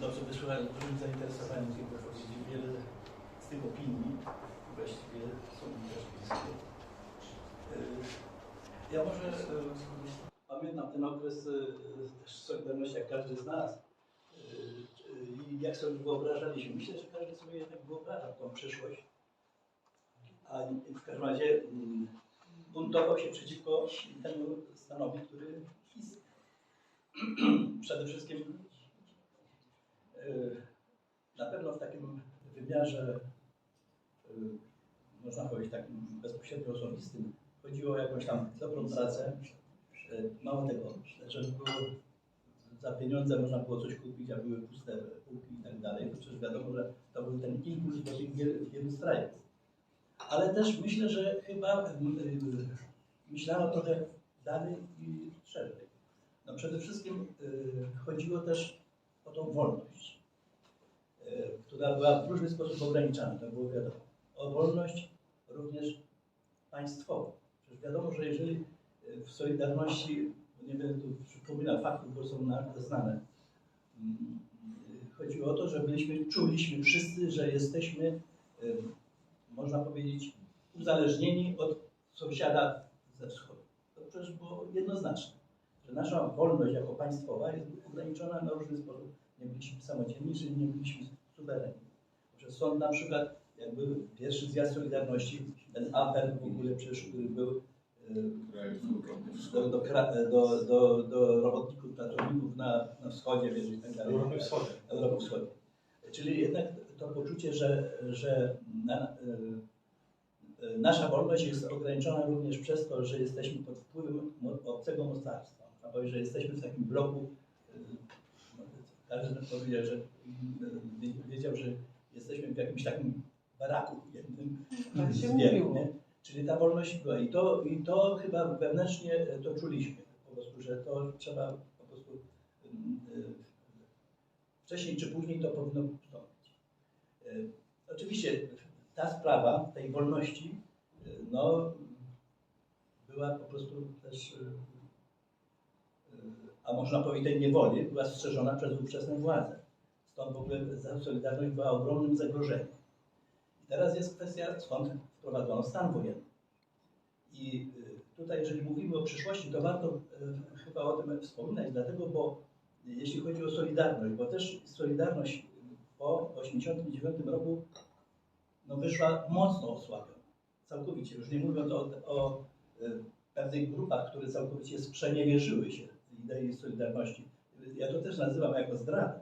Dobrze wysłuchałem z dużym zainteresowaniem tej wypowiedzi. Wiele z tych opinii właściwie są też bliskie. Ja może pamiętam ten okres y, też Solidarności, jak każdy z nas. Y, I jak sobie wyobrażaliśmy. Myślę, że każdy sobie jednak wyobrażał tą przyszłość. A w każdym razie mm, buntował się przeciwko temu stanowi, który. Przede wszystkim y, na pewno w takim wymiarze, y, można powiedzieć, takim bezpośrednio osobistym, chodziło o jakąś tam dobrą pracę. Y, Mało tego, żeby było za pieniądze można było coś kupić, a były puste półki i tak dalej, to przecież wiadomo, że to był ten impuls do tych wielu, strajków. Ale też myślę, że chyba myślano trochę dalej i szerzej. No przede wszystkim y, chodziło też o tą wolność, y, która była w różny sposób ograniczana, to było wiadomo. O wolność również państwową. Przecież wiadomo, że jeżeli y, w Solidarności, nie będę tu przypominał faktów, bo są na- znane, mm, chodziło o to, że byliśmy, czuliśmy wszyscy, że jesteśmy, można powiedzieć, uzależnieni od sąsiada ze wschodu. To przecież było jednoznaczne że nasza wolność jako państwowa jest ograniczona na różny sposób. Nie byliśmy samodzielni, czyli nie byliśmy suwerenni. Przez sąd na przykład, jak był pierwszy zjazd Solidarności, ten apel w ogóle przecież, który był y, do, do, do, do, do robotników, pracowników na, na wschodzie, wiesz, i tak dalej. Europy Wschodniej. Europy Wschodniej. Czyli jednak to poczucie, że, że na, y, y, nasza wolność jest ograniczona również przez to, że jesteśmy pod wpływem obcego mocarstwa. Można powiedzieć, że jesteśmy w takim bloku, y, no, każdy powiedział, że wie- wiedział, że jesteśmy w jakimś takim baraku jednym Tak się z wielu, mówiło. Czyli ta wolność była i to, i to chyba wewnętrznie e, to czuliśmy po prostu, że to trzeba po prostu y, wcześniej czy później to powinno postąpić. Y, Oczywiście ta sprawa tej wolności, no, była po prostu też, a można powiedzieć niewoli, była strzeżona przez ówczesne władze. Stąd w ogóle Solidarność była ogromnym zagrożeniem. I teraz jest kwestia, skąd wprowadzono stan wojenny. I y, tutaj, jeżeli mówimy o przyszłości, to warto y, chyba o tym wspominać, dlatego, bo jeśli chodzi o Solidarność, bo też Solidarność po 1989 roku no, wyszła mocno osłabiona. Całkowicie. Już nie mówiąc o, o y, pewnych grupach, które całkowicie sprzeniewierzyły się idei Solidarności. Ja to też nazywam jako zdradę.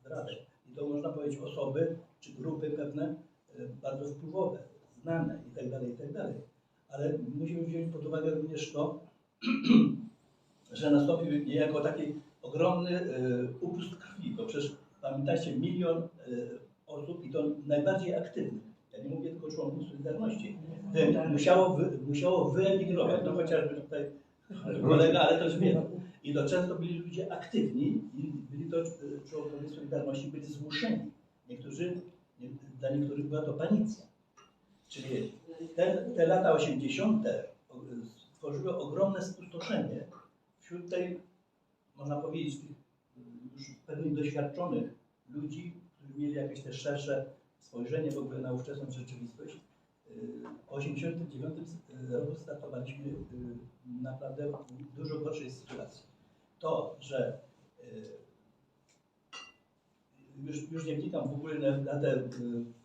zdradę. I to można powiedzieć osoby czy grupy pewne y, bardzo wpływowe, znane itd. itd. Ale musimy wziąć pod uwagę również to, że nastąpił niejako taki ogromny y, upust krwi, bo przecież pamiętajcie, milion y, osób i to najbardziej aktywnych, ja nie mówię tylko członków Solidarności, wy, musiało, wy, musiało wyemigrować, no chociażby tutaj kolega, ale też wiem. I to często byli ludzie aktywni i byli to y, członkowie Solidarności, byli zmuszeni. Niektórzy, nie, dla niektórych była to panicja. Czyli te, te lata 80. stworzyły ogromne spustoszenie wśród tej, można powiedzieć, y, już pewnych doświadczonych ludzi, którzy mieli jakieś też szersze spojrzenie w ogóle na ówczesną rzeczywistość. W 89 roku startowaliśmy naprawdę w dużo gorszej sytuacji. To, że y, już, już nie wnikam w ogóle na, te y,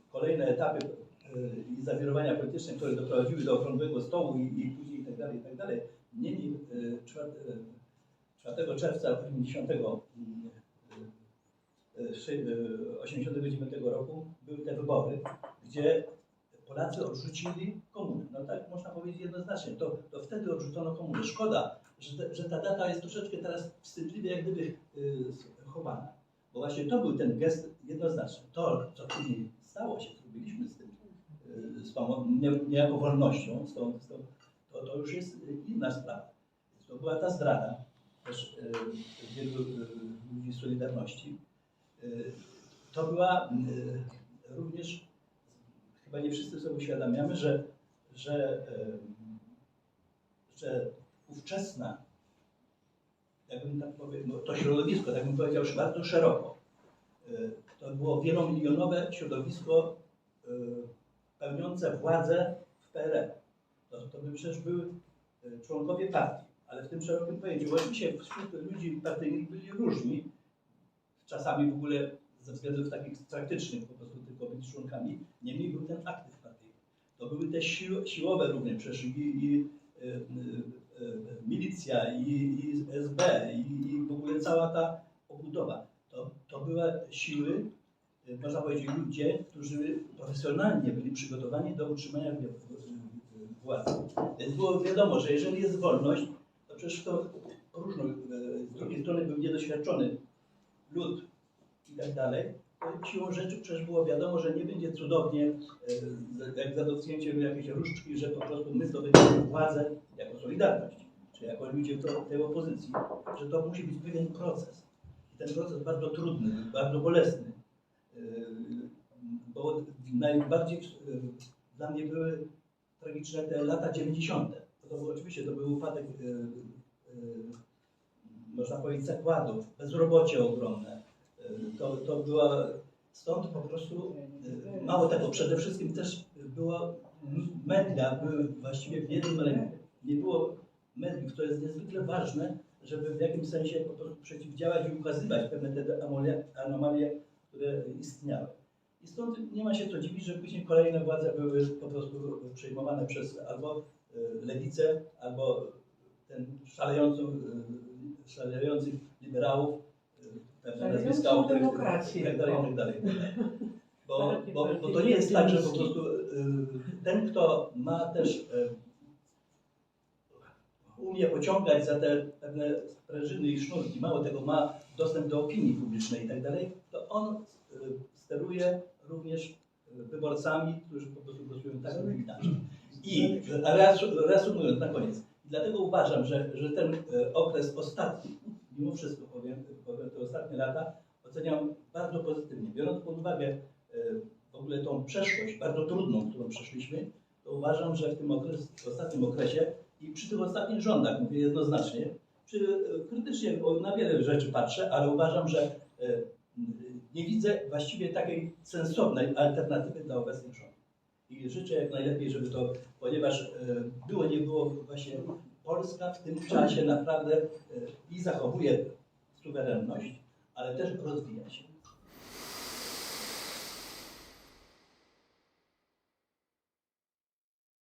kolejne etapy y, i zawirowania polityczne, które doprowadziły do okrągłego stołu i, i później i tak dalej, i tak. Niemniej y, 4, y, 4 czerwca 90 89 roku były te wybory, gdzie Polacy odrzucili komunę. No tak można powiedzieć jednoznacznie. To, to wtedy odrzucono komunę. Szkoda, że, te, że ta data jest troszeczkę teraz wstydliwie jak gdyby y, chowana. Bo właśnie to był ten gest jednoznaczny. To, co później stało się, zrobiliśmy z tym, y, z tą nie- niejako wolnością, z tą, z tą, to, to już jest inna sprawa. To była ta zdrada też y, wielu y, ludzi Solidarności. Y, To była y, również, chyba nie wszyscy sobie uświadamiamy, że, że, że ówczesna, jakbym tak powiedział, to środowisko, tak bym powiedział, bardzo szeroko. Y, To było wielomilionowe środowisko y, pełniące władzę w PRL. To, to by przecież były y, członkowie partii, ale w tym szerokim pojęciu. Oczywiście wśród ludzi partyjnych byli różni, czasami w ogóle ze względów takich praktycznych po prostu tylko być członkami, niemniej był ten aktyw partyjny. To były te sił, siłowe również, przecież i, i y, y, y, milicja, i, i SB, i, i w ogóle cała ta obudowa. To, to były siły, można powiedzieć, ludzie, którzy profesjonalnie byli przygotowani do utrzymania władzy. Więc było wiadomo, że jeżeli jest wolność, to przecież to różno, z drugiej strony był niedoświadczony lud i tak dalej, siłą rzeczy przecież było wiadomo, że nie będzie cudownie, e, jak za dotknięciem jakiejś różdżki, że po prostu my zdobędziemy władzę jako Solidarność, czy jako ludzie to- tej opozycji, że to musi być pewien proces. I ten proces bardzo trudny, bardzo bolesny, E, bo najbardziej e, dla mnie były tragiczne te lata 90. To był oczywiście to był upadek można powiedzieć, zakładów, bezrobocie ogromne. To, to była, stąd po prostu, y, mało tego, przede wszystkim też było, m- media były właściwie w jednym ręku. Nie było mediów, to jest niezwykle ważne, żeby w jakimś sensie po prostu przeciwdziałać i ukazywać pewne te anomalie, które istniały. I stąd nie ma się co dziwić, że później kolejne władze były po prostu przejmowane przez albo y, lewicę, albo ten szalejący, szalejących liberałów, pewne nazwiska, o których- i tak dalej, i tak dalej. Bo, bo, bo to nie jest tak, że po prostu y, ten, kto ma też y, umie pociągać za te pewne sprężyny i sznurki, mało tego ma dostęp do opinii publicznej i tak dalej, to on y, steruje również wyborcami, którzy po prostu głosują tak lub inaczej. I reasu- reasumując na koniec, dlatego uważam, że, że ten okres ostatni, mimo wszystko powiem te ostatnie lata, oceniam bardzo pozytywnie. Biorąc pod uwagę e, w ogóle tą przeszłość, bardzo trudną, którą przeszliśmy, to uważam, że w tym okres, w ostatnim okresie i przy tych ostatnich rządach, mówię jednoznacznie, przy, e, krytycznie na wiele rzeczy patrzę, ale uważam, że e, nie widzę właściwie takiej sensownej alternatywy dla obecnych rządów. I życzę jak najlepiej, żeby to, ponieważ było, nie było właśnie Polska w tym czasie naprawdę i zachowuje suwerenność, ale też rozwija się.